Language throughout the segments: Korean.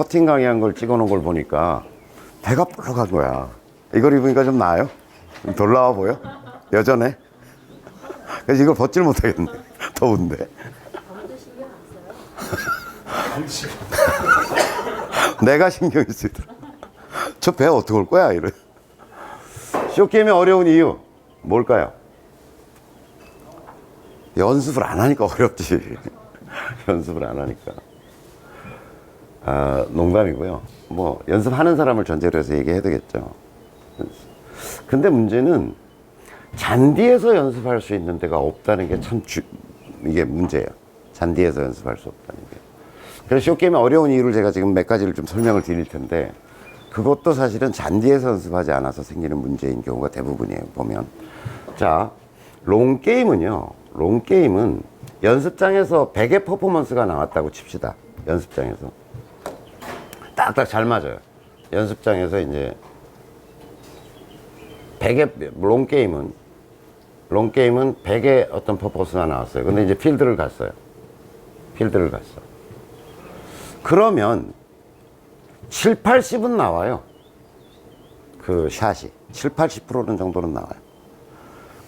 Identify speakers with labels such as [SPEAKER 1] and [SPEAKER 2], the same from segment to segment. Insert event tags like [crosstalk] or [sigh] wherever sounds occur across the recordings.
[SPEAKER 1] 퍼팅 강의한 걸 찍어 놓은 걸 보니까 배가 볼록한 거야. 이걸 입으니까 좀 나아요? 좀덜 나와 보여? 여전해? 그래서 이걸 벗질 못하겠네. [laughs] 더운데. [laughs] 내가 신경이 쓰더라. 저 배 어떻게 올 거야? 이래. 쇼게임이 어려운 이유 뭘까요? 연습을 안 하니까 어렵지. [laughs] 연습을 안 하니까. 아, 농담이고요. 뭐 연습하는 사람을 전제로 해서 얘기해야 되겠죠. 근데 문제는 잔디에서 연습할 수 있는 데가 없다는 게 참 이게 문제예요. 잔디에서 연습할 수 없다는 게. 그래서 쇼게임이 어려운 이유를 제가 지금 몇 가지를 좀 설명을 드릴 텐데 그것도 사실은 잔디에서 연습하지 않아서 생기는 문제인 경우가 대부분이에요. 보면 자 롱게임은요. 롱게임은 연습장에서 베개 퍼포먼스가 나왔다고 칩시다. 연습장에서 딱딱 잘 맞아요. 연습장에서 이제 베개 롱게임은 롱 게임은 베개 어떤 퍼포먼스가 나왔어요. 근데 이제 필드를 갔어요. 필드를 갔어. 그러면 7, 80은 나와요. 그 샷이. 7, 80%는 정도는 나와요.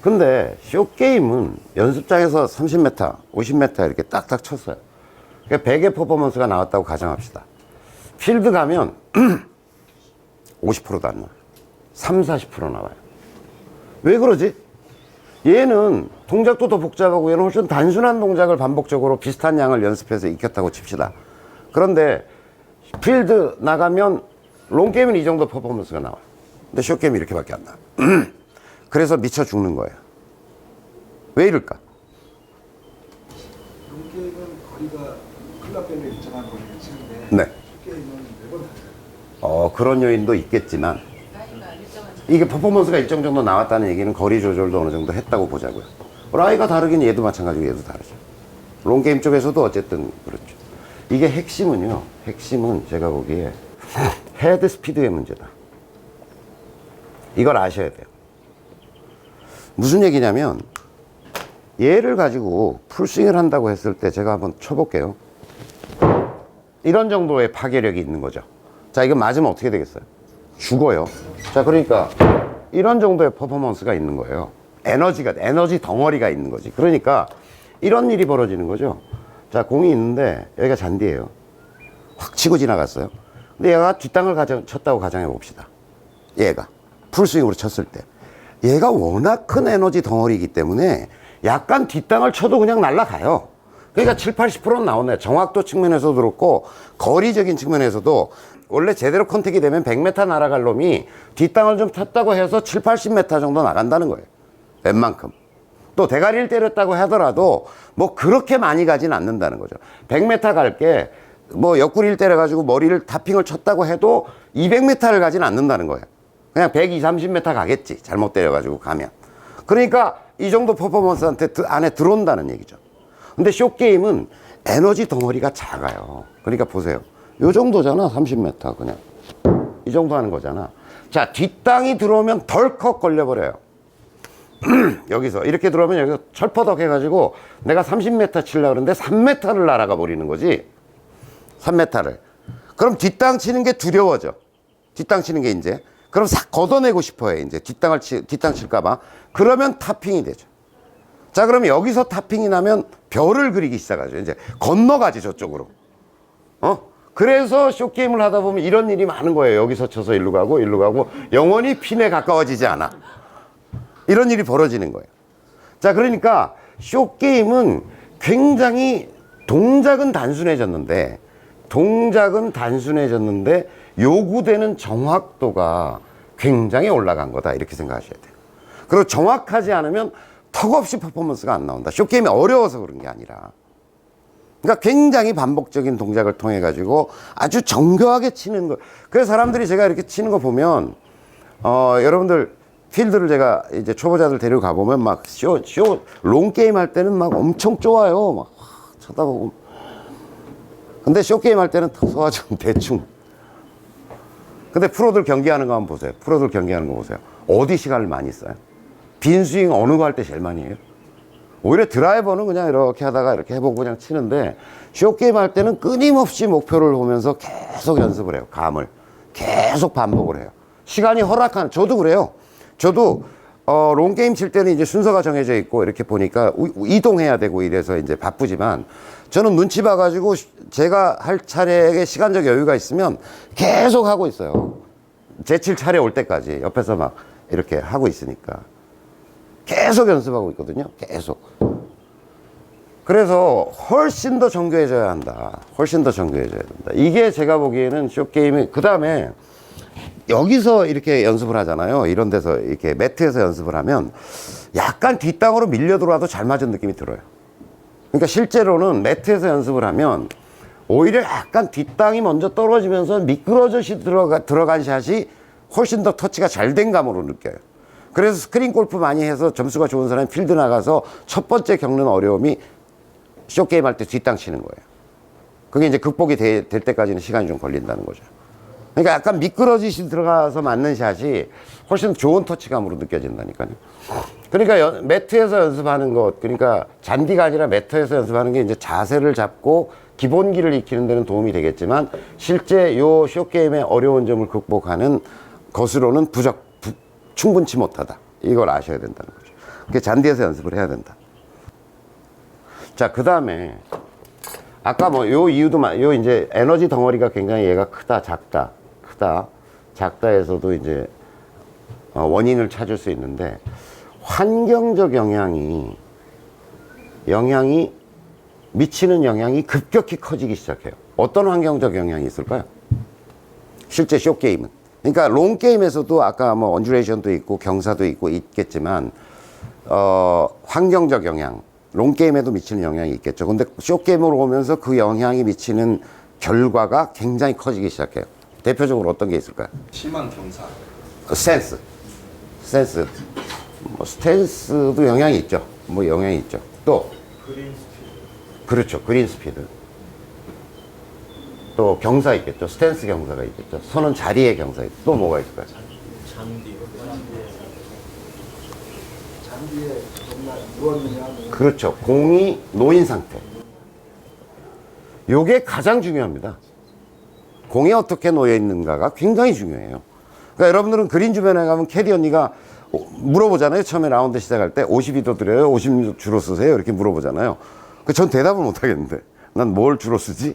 [SPEAKER 1] 근데 쇼 게임은 연습장에서 30m, 50m 이렇게 딱딱 쳤어요. 그러니까 100의 퍼포먼스가 나왔다고 가정합시다. 필드 가면 [clears throat] 50%도 안 나와요. 3, 40% 나와요. 왜 그러지? 얘는 동작도 더 복잡하고 얘는 훨씬 단순한 동작을 반복적으로 비슷한 양을 연습해서 익혔다고 칩시다. 그런데 필드 나가면 롱게임은 이 정도 퍼포먼스가 나와요. 근데 쇼게임이 이렇게밖에 안 나와요. [clears throat] 그래서 미쳐 죽는 거예요. 왜 이럴까?
[SPEAKER 2] 롱게임은 거리가 클럽 때문에 일정한 거리를 치는데
[SPEAKER 1] 네. 어, 그런 요인도 있겠지만 이게 퍼포먼스가 일정 정도 나왔다는 얘기는 거리 조절도 어느 정도 했다고 보자고요. 라이가 다르긴 얘도 마찬가지고 얘도 다르죠. 롱게임 쪽에서도 어쨌든 그렇죠. 이게 핵심은요. 핵심은 제가 보기에 헤드 스피드의 문제다. 이걸 아셔야 돼요. 무슨 얘기냐면 얘를 가지고 풀스윙을 한다고 했을 때 제가 한번 쳐볼게요. 이런 정도의 파괴력이 있는 거죠. 자, 이거 맞으면 어떻게 되겠어요? 죽어요. 자, 그러니까 이런 정도의 퍼포먼스가 있는 거예요. 에너지가, 에너지 덩어리가 있는 거지. 그러니까 이런 일이 벌어지는 거죠. 자, 공이 있는데 여기가 잔디예요. 확 치고 지나갔어요. 근데 얘가 뒷땅을 가정, 쳤다고 가정해 봅시다. 얘가. 풀스윙으로 쳤을 때. 얘가 워낙 큰 에너지 덩어리이기 때문에 약간 뒷땅을 쳐도 그냥 날아가요. 그러니까 7, 80%는 나오네. 정확도 측면에서도 그렇고, 거리적인 측면에서도 원래 제대로 컨택이 되면 100m 날아갈 놈이 뒷땅을 좀 쳤다고 해서 7, 80m 정도 나간다는 거예요. 웬만큼. 또 대가리를 때렸다고 하더라도 뭐 그렇게 많이 가진 않는다는 거죠. 100m 갈게 뭐 옆구리를 때려가지고 머리를 타핑을 쳤다고 해도 200m를 가진 않는다는 거예요. 그냥 120, 30m 가겠지. 잘못 때려가지고 가면. 그러니까 이 정도 퍼포먼스한테 드- 안에 들어온다는 얘기죠. 근데 쇼게임은 에너지 덩어리가 작아요. 그러니까 보세요. 요 정도잖아. 30m 그냥. 이 정도 하는 거잖아. 자, 뒷땅이 들어오면 덜컥 걸려버려요. [clears throat] 여기서 이렇게 들어오면 여기서 철퍼덕 해가지고 내가 30m 치려고 그러는데 3m를 날아가 버리는 거지 3m를 그럼 뒷땅 치는 게 두려워져 뒷땅 치는 게 이제 그럼 싹 걷어내고 싶어요 이제 뒷땅을 치, 뒷땅 칠까봐 그러면 타핑이 되죠 자 그러면 여기서 타핑이 나면 별을 그리기 시작하죠 이제 건너가지 저쪽으로 어? 그래서 쇼게임을 하다 보면 이런 일이 많은 거예요 여기서 쳐서 일로 가고 일로 가고 영원히 핀에 가까워지지 않아 이런 일이 벌어지는 거예요. 자, 그러니까 쇼게임은 굉장히 동작은 단순해졌는데, 동작은 단순해졌는데, 요구되는 정확도가 굉장히 올라간 거다. 이렇게 생각하셔야 돼요. 그리고 정확하지 않으면 턱없이 퍼포먼스가 안 나온다. 쇼게임이 어려워서 그런 게 아니라. 그러니까 굉장히 반복적인 동작을 통해 가지고 아주 정교하게 치는 거. 그래서 사람들이 제가 이렇게 치는 거 보면 어 여러분들 필드를 제가 이제 초보자들 데리고 가 보면 막 쇼, 쇼, 롱 게임 할 때는 막 엄청 좋아요. 막 쳐다보고. 근데 쇼 게임 할 때는 서가지고 [laughs] 대충. 근데 프로들 경기하는 거 한번 보세요. 프로들 경기하는 거 보세요. 어디 시간을 많이 써요? 빈 스윙 어느 거 할 때 제일 많이 해요? 오히려 드라이버는 그냥 이렇게 하다가 이렇게 해보고 그냥 치는데 쇼게임 할 때는 끊임없이 목표를 보면서 계속 연습을 해요. 감을. 계속 반복을 해요. 시간이 허락하는, 저도 그래요. 저도, 어, 롱게임 칠 때는 이제 순서가 정해져 있고 이렇게 보니까 우- 이동해야 되고 이래서 이제 바쁘지만 저는 눈치 봐가지고 시- 제가 할 차례에 시간적 여유가 있으면 계속 하고 있어요. 제칠 차례 올 때까지 옆에서 막 이렇게 하고 있으니까. 계속 연습하고 있거든요. 계속. 그래서 훨씬 더 정교해져야 한다. 훨씬 더 정교해져야 된다. 이게 제가 보기에는 쇼게임이, 그 다음에 여기서 이렇게 연습을 하잖아요. 이런 데서 이렇게 매트에서 연습을 하면 약간 뒷땅으로 밀려 들어와도 잘 맞은 느낌이 들어요. 그러니까 실제로는 매트에서 연습을 하면 오히려 약간 뒷땅이 먼저 떨어지면서 미끄러져시 들어가, 들어간 샷이 훨씬 더 터치가 잘 된 감으로 느껴요. 그래서 스크린 골프 많이 해서 점수가 좋은 사람이 필드 나가서 첫 번째 겪는 어려움이 쇼게임 할 때 뒷땅 치는 거예요. 그게 이제 극복이 되- 될 때까지는 시간이 좀 걸린다는 거죠. 그러니까 약간 미끄러지시 들어가서 맞는 샷이 훨씬 좋은 터치감으로 느껴진다니까요. 그러니까 연- 매트에서 연습하는 것, 그러니까 잔디가 아니라 매트에서 연습하는 게 이제 자세를 잡고 기본기를 익히는 데는 도움이 되겠지만 실제 요 쇼게임의 어려운 점을 극복하는 것으로는 부적, 부- 충분치 못하다. 이걸 아셔야 된다는 거죠. 그게 잔디에서 연습을 해야 된다. 자, 그 다음에 아까 뭐 요 이유도 마- 요 이제 에너지 덩어리가 굉장히 얘가 크다 작다 크다 작다에서도 이제 어, 원인을 찾을 수 있는데 환경적 영향이 영향이 미치는 영향이 급격히 커지기 시작해요. 어떤 환경적 영향이 있을까요? 실제 쇼 게임은. 그러니까 롱 게임에서도 아까 뭐 언주레이션도 있고 경사도 있고 있겠지만 어, 환경적 영향, 롱 게임에도 미치는 영향이 있겠죠. 근데 쇼 게임으로 오면서 그 영향이 미치는 결과가 굉장히 커지기 시작해요. 대표적으로 어떤 게 있을까요?
[SPEAKER 2] 심한 경사.
[SPEAKER 1] 센스, 센스, 뭐 스탠스도 영향이 있죠. 뭐 영향이 있죠. 또
[SPEAKER 2] 그린 스피드.
[SPEAKER 1] 그렇죠. 그린 스피드. 또 경사 있겠죠. 스탠스 경사가 있겠죠. 서는 자리의 경사 있고 또 뭐가 있을까요?
[SPEAKER 2] 잔디. 잔디에 누웠느냐. 뭐
[SPEAKER 1] 그렇죠. 공이 놓인 상태. 요게 가장 중요합니다. 공이 어떻게 놓여 있는가가 굉장히 중요해요. 그러니까 여러분들은 그린 주변에 가면 캐디 언니가 어, 물어보잖아요. 처음에 라운드 시작할 때 52도 드려요? 56도 주로 쓰세요? 이렇게 물어보잖아요. 그 전 대답을 못 하겠는데. 난 뭘 주로 쓰지?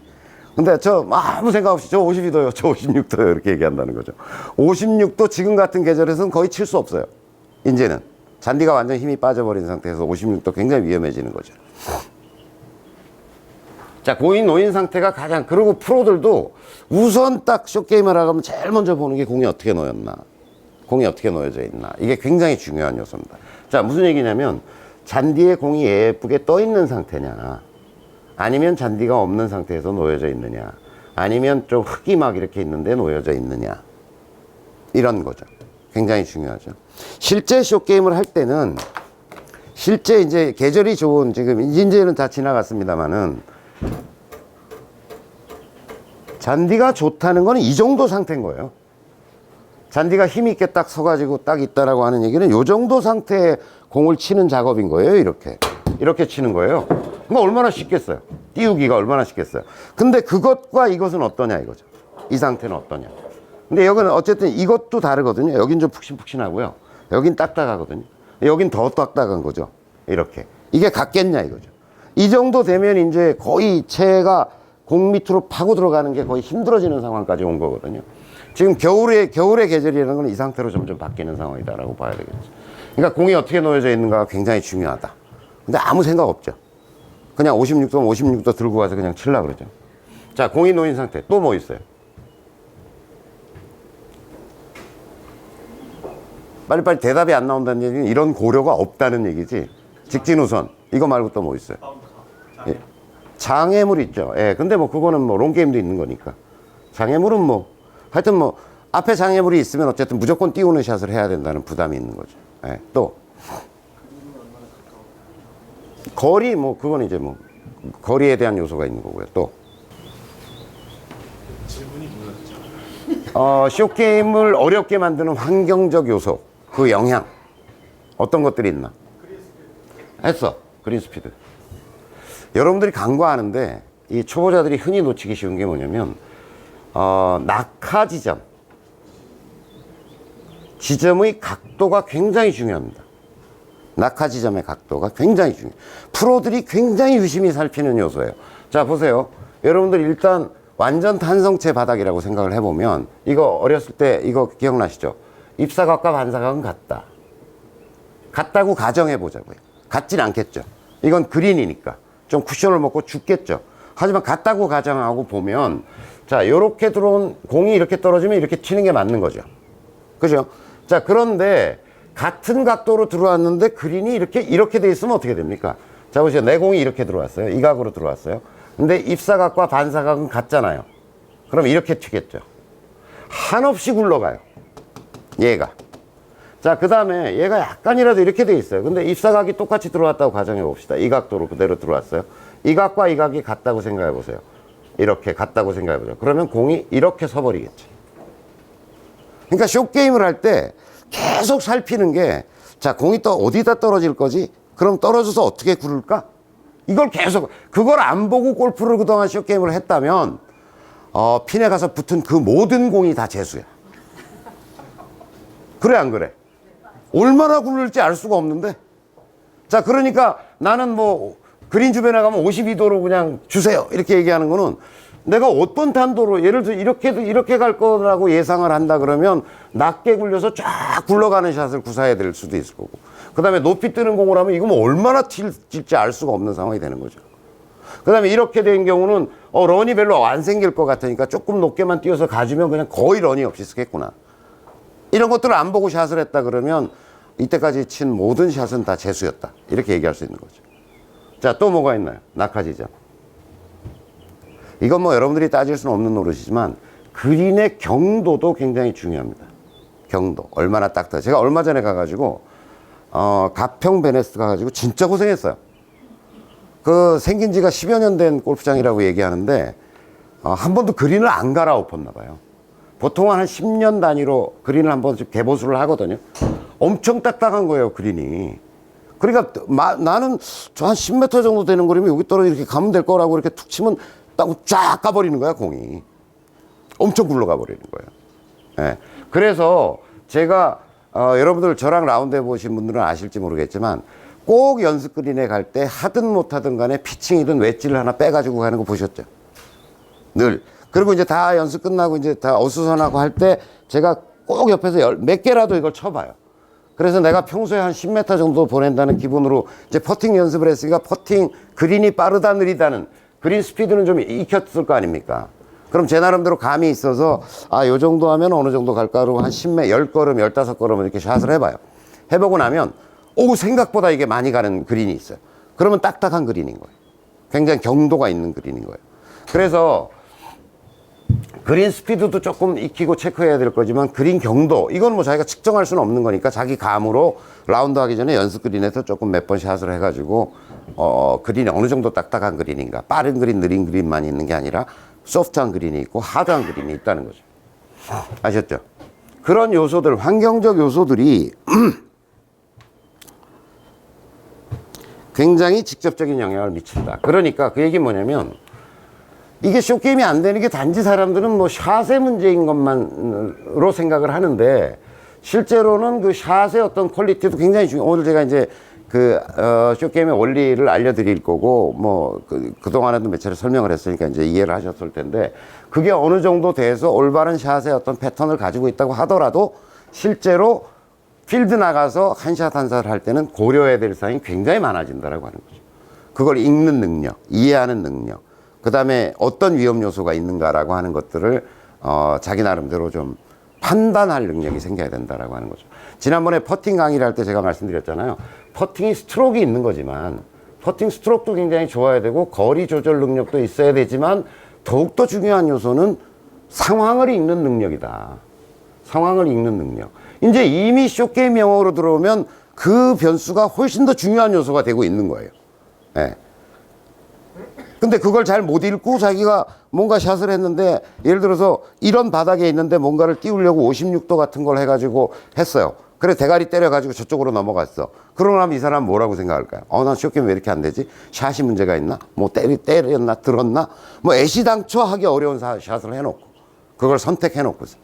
[SPEAKER 1] 근데 저 아무 생각 없이 저 52도요, 저 56도요 이렇게 얘기한다는 거죠. 56도 지금 같은 계절에서는 거의 칠 수 없어요. 이제는 잔디가 완전 힘이 빠져버린 상태에서 56도 굉장히 위험해지는 거죠. 자, 공이 놓인 상태가 가장, 그리고 프로들도 우선 딱 쇼게임을 하면 제일 먼저 보는 게 공이 어떻게 놓였나. 공이 어떻게 놓여져 있나. 이게 굉장히 중요한 요소입니다. 자, 무슨 얘기냐면, 잔디에 공이 예쁘게 떠 있는 상태냐. 아니면 잔디가 없는 상태에서 놓여져 있느냐. 아니면 좀 흙이 막 이렇게 있는데 놓여져 있느냐. 이런 거죠. 굉장히 중요하죠. 실제 쇼게임을 할 때는 실제 이제 계절이 좋은 지금 이제는 다 지나갔습니다만은 잔디가 좋다는 거는 이 정도 상태인 거예요. 잔디가 힘 있게 딱 서가지고 딱 있다라고 하는 얘기는 요 정도 상태에 공을 치는 작업인 거예요. 이렇게 이렇게 치는 거예요. 그럼 얼마나 쉽겠어요. 띄우기가 얼마나 쉽겠어요. 근데 그것과 이것은 어떠냐 이거죠. 이 상태는 어떠냐. 근데 여기는 어쨌든 이것도 다르거든요. 여긴 좀 푹신푹신하고요. 여긴 딱딱하거든요. 여긴 더 딱딱한 거죠. 이렇게. 이게 같겠냐 이거죠. 이 정도 되면 이제 거의 채가 공 밑으로 파고 들어가는 게 거의 힘들어지는 상황까지 온 거거든요. 지금 겨울에, 겨울의 계절이라는 건 이 상태로 점점 바뀌는 상황이다라고 봐야 되겠죠. 그러니까 공이 어떻게 놓여져 있는가가 굉장히 중요하다. 근데 아무 생각 없죠. 그냥 56도, 56도 들고 가서 그냥 칠라 그러죠. 자, 공이 놓인 상태. 또 뭐 있어요? 빨리빨리 대답이 안 나온다는 얘기는 이런 고려가 없다는 얘기지. 직진 우선. 이거 말고 또 뭐 있어요? 예. 장애물 있죠. 예. 근데 뭐 그거는 뭐 롱게임도 있는 거니까. 장애물은 뭐, 하여튼 뭐, 앞에 장애물이 있으면 어쨌든 무조건 띄우는 샷을 해야 된다는 부담이 있는 거죠. 예. 또. 거리, 뭐, 그건 이제 뭐, 거리에 대한 요소가 있는 거고요. 또.
[SPEAKER 2] 질문이 뭐였죠?
[SPEAKER 1] 어, 쇼게임을 어렵게 만드는 환경적 요소, 그 영향. 어떤 것들이 있나? 했어. 그린 스피드. 여러분들이 간과하는데 이 초보자들이 흔히 놓치기 쉬운 게 뭐냐면 어, 낙하 지점 지점의 각도가 굉장히 중요합니다. 낙하 지점의 각도가 굉장히 중요해요. 프로들이 굉장히 유심히 살피는 요소예요. 자, 보세요. 여러분들 일단 완전 탄성체 바닥이라고 생각을 해보면 이거 어렸을 때 이거 기억나시죠? 입사각과 반사각은 같다. 같다고 가정해 보자고요. 같진 않겠죠. 이건 그린이니까 좀 쿠션을 먹고 죽겠죠. 하지만 같다고 가정하고 보면 자, 요렇게 들어온 공이 이렇게 떨어지면 이렇게 튀는 게 맞는 거죠. 그죠? 자, 그런데 같은 각도로 들어왔는데 그린이 이렇게 이렇게 돼 있으면 어떻게 됩니까? 자, 보세요. 내 공이 이렇게 들어왔어요. 이 각으로 들어왔어요. 근데 입사각과 반사각은 같잖아요. 그럼 이렇게 튀겠죠. 한없이 굴러가요. 얘가. 자, 그 다음에 얘가 약간이라도 이렇게 돼 있어요. 근데 입사각이 똑같이 들어왔다고 가정해 봅시다. 이 각도로 그대로 들어왔어요. 이 각과 이 각이 같다고 생각해 보세요. 이렇게 같다고 생각해 보세요. 그러면 공이 이렇게 서버리겠죠. 그러니까 쇼게임을 할 때 계속 살피는 게, 자, 공이 또 어디다 떨어질 거지? 그럼 떨어져서 어떻게 구를까? 이걸 계속, 그걸 안 보고 골프를 그동안 쇼 게임을 했다면, 어, 핀에 가서 붙은 그 모든 공이 다 재수야. 그래, 안 그래? 얼마나 굴릴지 알 수가 없는데? 자, 그러니까 나는 뭐, 그린 주변에 가면 52도로 그냥 주세요. 이렇게 얘기하는 거는 내가 어떤 탄도로, 예를 들어 이렇게, 이렇게 갈 거라고 예상을 한다 그러면 낮게 굴려서 쫙 굴러가는 샷을 구사해야 될 수도 있을 거고. 그 다음에 높이 뜨는 공을 하면 이거 뭐 얼마나 튈지 알 수가 없는 상황이 되는 거죠. 그 다음에 이렇게 된 경우는 어, 런이 별로 안 생길 것 같으니까 조금 높게만 뛰어서 가주면 그냥 거의 런이 없이 쓰겠구나. 이런 것들을 안 보고 샷을 했다 그러면 이때까지 친 모든 샷은 다 재수였다. 이렇게 얘기할 수 있는 거죠. 자, 또 뭐가 있나요? 낙하지점. 이건 뭐 여러분들이 따질 수는 없는 노릇이지만 그린의 경도도 굉장히 중요합니다. 경도. 얼마나 딱딱. 제가 얼마 전에 가가지고, 어, 가평 베네스 가가지고 진짜 고생했어요. 그 생긴 지가 10여 년 된 골프장이라고 얘기하는데, 어, 한 번도 그린을 안 갈아엎었나 봐요. 보통은 한 10년 단위로 그린을 한 번씩 개보수를 하거든요. 엄청 딱딱한 거예요, 그린이. 그러니까 마- 나는 저 한 10m 정도 되는 거리면 여기 떨어 이렇게 가면 될 거라고 이렇게 툭 치면 딱쫙 가버리는 거야, 공이. 엄청 굴러가 버리는 거예요. 예. 그래서 제가 어, 여러분들 저랑 라운드 해보신 분들은 아실지 모르겠지만 꼭 연습 그린에 갈 때 하든 못하든 간에 피칭이든 웨지를 하나 빼가지고 가는 거 보셨죠? 늘. 그리고 이제 다 연습 끝나고 이제 다 어수선하고 할 때 제가 꼭 옆에서 열, 몇 개라도 이걸 쳐봐요. 그래서 내가 평소에 한 10m 정도 보낸다는 기분으로 이제 퍼팅 연습을 했으니까 퍼팅 그린이 빠르다 느리다는 그린 스피드는 좀 익혔을 거 아닙니까? 그럼 제 나름대로 감이 있어서 아, 요 정도 하면 어느 정도 갈까? 그러고 한 10매, 10걸음, 15걸음 이렇게 샷을 해봐요. 해보고 나면 오, 생각보다 이게 많이 가는 그린이 있어요. 그러면 딱딱한 그린인 거예요. 굉장히 경도가 있는 그린인 거예요. 그래서 그린 스피드도 조금 익히고 체크해야 될 거지만 그린 경도 이건 뭐 자기가 측정할 수는 없는 거니까 자기 감으로 라운드 하기 전에 연습 그린에서 조금 몇 번 샷을 해가지고 어 그린이 어느 정도 딱딱한 그린인가 빠른 그린 느린 그린만 있는 게 아니라 소프트한 그린이 있고 하드한 그린이 있다는 거죠 아셨죠? 그런 요소들 환경적 요소들이 [clears throat] 굉장히 직접적인 영향을 미친다 그러니까 그 얘기 뭐냐면 이게 쇼게임이 안 되는 게 단지 사람들은 뭐 샷의 문제인 것만으로 생각을 하는데 실제로는 그 샷의 어떤 퀄리티도 굉장히 중요. 오늘 제가 이제 그, 어, 쇼게임의 원리를 알려드릴 거고, 뭐, 그, 그동안에도 몇 차례 설명을 했으니까 이제 이해를 하셨을 텐데, 그게 어느 정도 돼서 올바른 샷의 어떤 패턴을 가지고 있다고 하더라도, 실제로 필드 나가서 한 샷 한 샷을 할 때는 고려해야 될 사항이 굉장히 많아진다라고 하는 거죠. 그걸 읽는 능력, 이해하는 능력, 그 다음에 어떤 위험 요소가 있는가라고 하는 것들을 어, 자기 나름대로 좀 판단할 능력이 생겨야 된다라고 하는 거죠. 지난번에 퍼팅 강의를 할 때 제가 말씀드렸잖아요. 퍼팅이 스트로크가 있는 거지만 퍼팅 스트로크도 굉장히 좋아야 되고 거리 조절 능력도 있어야 되지만 더욱더 중요한 요소는 상황을 읽는 능력이다. 상황을 읽는 능력. 이제 이미 쇼게임 영어로 들어오면 그 변수가 훨씬 더 중요한 요소가 되고 있는 거예요. 예. 근데 그걸 잘 못 읽고 자기가 뭔가 샷을 했는데 예를 들어서 이런 바닥에 있는데 뭔가를 띄우려고 56도 같은 걸 해가지고 했어요. 그래 대가리 때려가지고 저쪽으로 넘어갔어. 그러고 나면 이 사람 뭐라고 생각할까요? 어, 난 쇼게임 왜 이렇게 안 되지? 샷이 문제가 있나? 뭐 때리, 때렸나? 들었나? 뭐 애시당초 하기 어려운 사- 샷을 해놓고 그걸 선택해놓고서.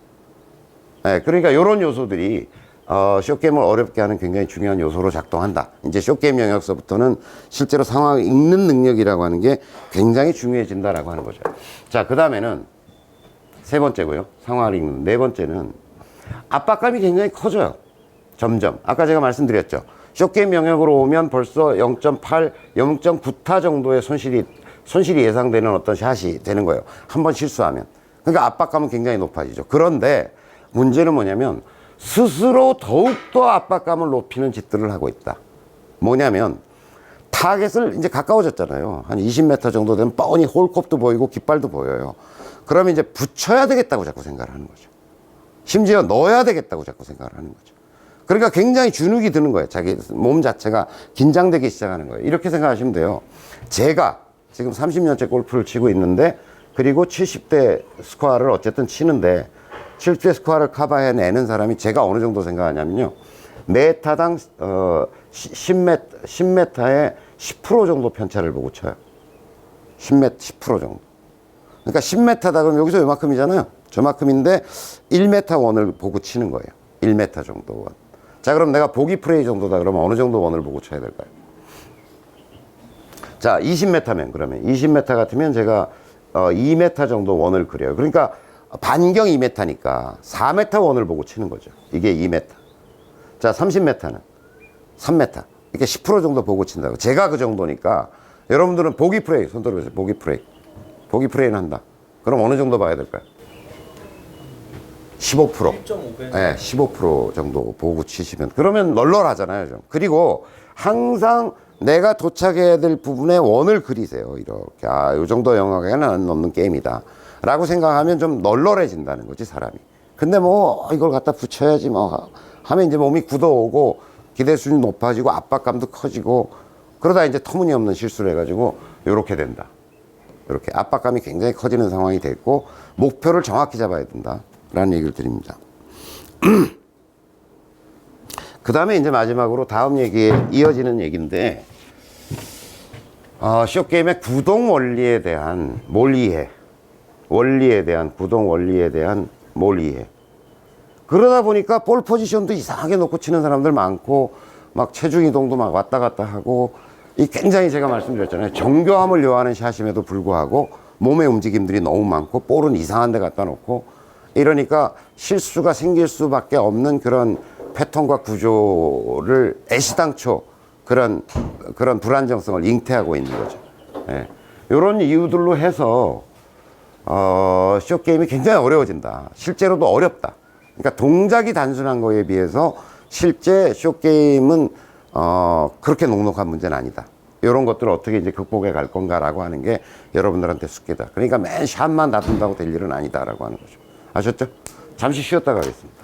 [SPEAKER 1] 예, 그러니까 이런 요소들이 어, 쇼게임을 어렵게 하는 굉장히 중요한 요소로 작동한다. 이제 쇼게임 영역서부터는 실제로 상황을 읽는 능력이라고 하는 게 굉장히 중요해진다라고 하는 거죠. 자, 그 다음에는 세 번째고요. 상황을 읽는. 네 번째는 압박감이 굉장히 커져요. 점점. 아까 제가 말씀드렸죠. 쇼게임 영역으로 오면 벌써 0.8, 0.9타 정도의 손실이, 손실이 예상되는 어떤 샷이 되는 거예요. 한 번 실수하면. 그러니까 압박감은 굉장히 높아지죠. 그런데 문제는 뭐냐면 스스로 더욱더 압박감을 높이는 짓들을 하고 있다. 뭐냐면 타겟을 이제 가까워졌잖아요. 한 20m 정도 되면 뻔히 홀컵도 보이고 깃발도 보여요. 그러면 이제 붙여야 되겠다고 자꾸 생각을 하는 거죠. 심지어 넣어야 되겠다고 자꾸 생각을 하는 거죠. 그러니까 굉장히 주눅이 드는 거예요. 자기 몸 자체가 긴장되기 시작하는 거예요. 이렇게 생각하시면 돼요. 제가 지금 30년째 골프를 치고 있는데 그리고 70대 스코어를 어쨌든 치는데 70대 스코어를 커버해내는 사람이 제가 어느 정도 생각하냐면요. 메타당 어, 10m, 10m에 10% 정도 편차를 보고 쳐요. 10m, 10% 정도. 그러니까 10m다 그러면 여기서 요만큼이잖아요. 저만큼인데 1m 원을 보고 치는 거예요. 1m 정도 원. 자, 그럼 내가 보기 프레이 정도다 그러면 어느 정도 원을 보고 쳐야 될까요? 자, 20m면 그러면 20m 같으면 제가 어, 2m 정도 원을 그려요. 그러니까 반경 2m니까 4m 원을 보고 치는 거죠. 이게 2m. 자, 30m는 3m. 이렇게 10% 정도 보고 친다고. 제가 그 정도니까 여러분들은 보기 프레이 손 들어보세요. 보기 프레이. 보기 프레이는 한다. 그럼 어느 정도 봐야 될까요? 15%.
[SPEAKER 3] 1.5배.
[SPEAKER 1] 네, 15% 정도 보고 치시면 그러면 널널하잖아요, 좀. 그리고 항상 내가 도착해야 될 부분에 원을 그리세요. 이렇게 아, 요 정도 영역에는 넘는 게임이다. 라고 생각하면 좀 널널해진다는 거지, 사람이. 근데 뭐 이걸 갖다 붙여야지 뭐 하면 이제 몸이 굳어오고 기대 수준이 높아지고 압박감도 커지고 그러다 이제 터무니없는 실수를 해가지고 요렇게 된다. 이렇게 압박감이 굉장히 커지는 상황이 됐고 목표를 정확히 잡아야 된다 라는 얘기를 드립니다. [clears throat] 그 다음에 이제 마지막으로 다음 얘기에 이어지는 얘기인데 어, 쇼게임의 구동 원리에 대한 몰이해 원리에 대한 구동 원리에 대한 몰이해 그러다 보니까 볼 포지션도 이상하게 놓고 치는 사람들 많고 막 체중 이동도 막 왔다 갔다 하고 이 굉장히 제가 말씀드렸잖아요 정교함을 요하는 샷임에도 불구하고 몸의 움직임들이 너무 많고 볼은 이상한 데 갖다 놓고 이러니까 실수가 생길 수밖에 없는 그런 패턴과 구조를 애시당초 그런 그런 불안정성을 잉태하고 있는 거죠. 예. 이런 이유들로 해서 어, 쇼 게임이 굉장히 어려워진다. 실제로도 어렵다. 그러니까 동작이 단순한 거에 비해서 실제 쇼 게임은 어, 그렇게 녹록한 문제는 아니다. 이런 것들을 어떻게 이제 극복해 갈 건가라고 하는 게 여러분들한테 숙제다. 그러니까 맨 샷만 다툰다고 될 일은 아니다라고 하는 거죠. 아셨죠? 잠시 쉬었다 가겠습니다.